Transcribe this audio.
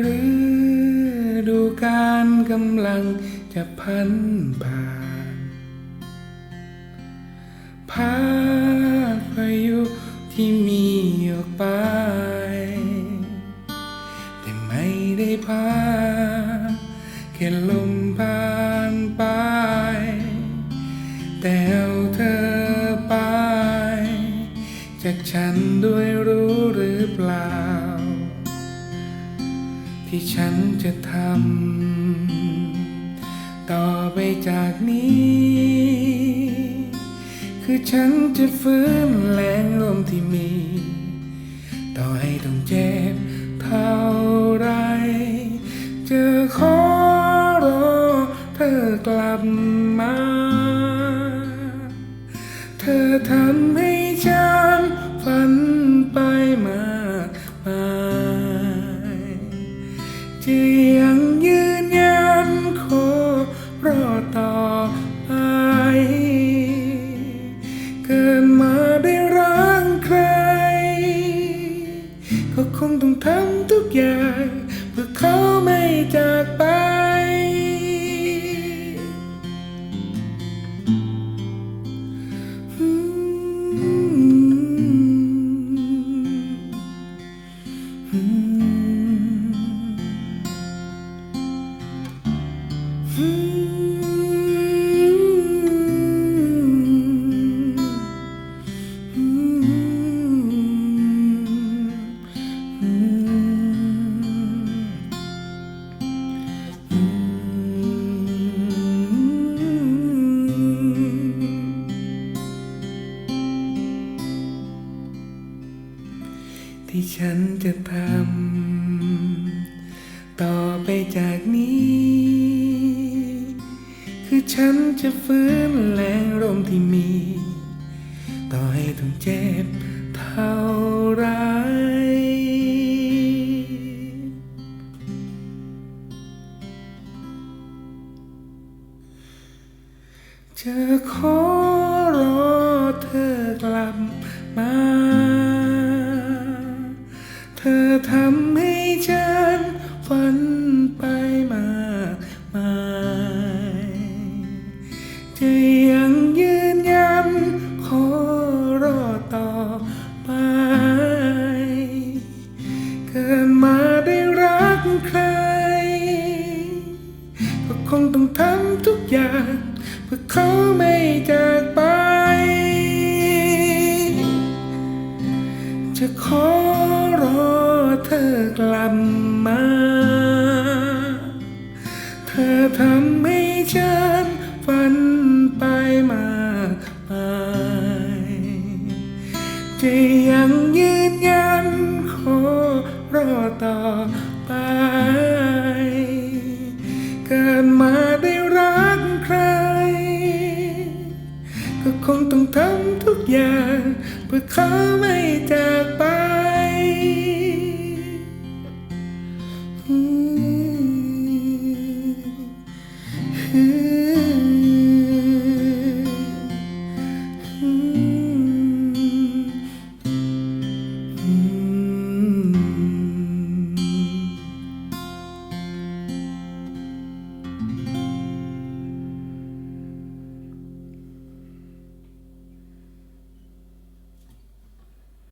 หรือดูการกำลังจะพันผ่านพาพายุที่มีออกไป แต่ไม่ได้พาแค่ลมผ่านไป แต่เอาเธอไป จากฉันด้วยรู้หรือเปล่า ที่ฉันจะทำต่อไปจากนี้ คือฉันจะฟื้นแรงลมที่มี ต่อให้ต้องเจ็บเท่าไร จะขอรอเธอกลับมา เธอทำให้ ทำทุกอย่าง เพื่อเขาไม่จากไป ที่ฉันจะทำต่อไปจากนี้ คือฉันจะฟื้นแรงลมที่มี ต่อให้ต้องเจ็บเท่าไรจะขอ อทำให้ฉันฝันไปมากมายจะยังยืนยันขอรอต่อไป เกิดมาได้รักใคร ก็คงต้องทำทุกอย่างเพื่อเขาไม่จากไป จะขอรอ เธอกลับมา เธอทำให้ฉันฝันไปมากมายจะยังยืนยันขอรอต่อไป เกิดมาได้รักใคร ก็คงต้องทำทุกอย่าง เพื่อเขาไม่จ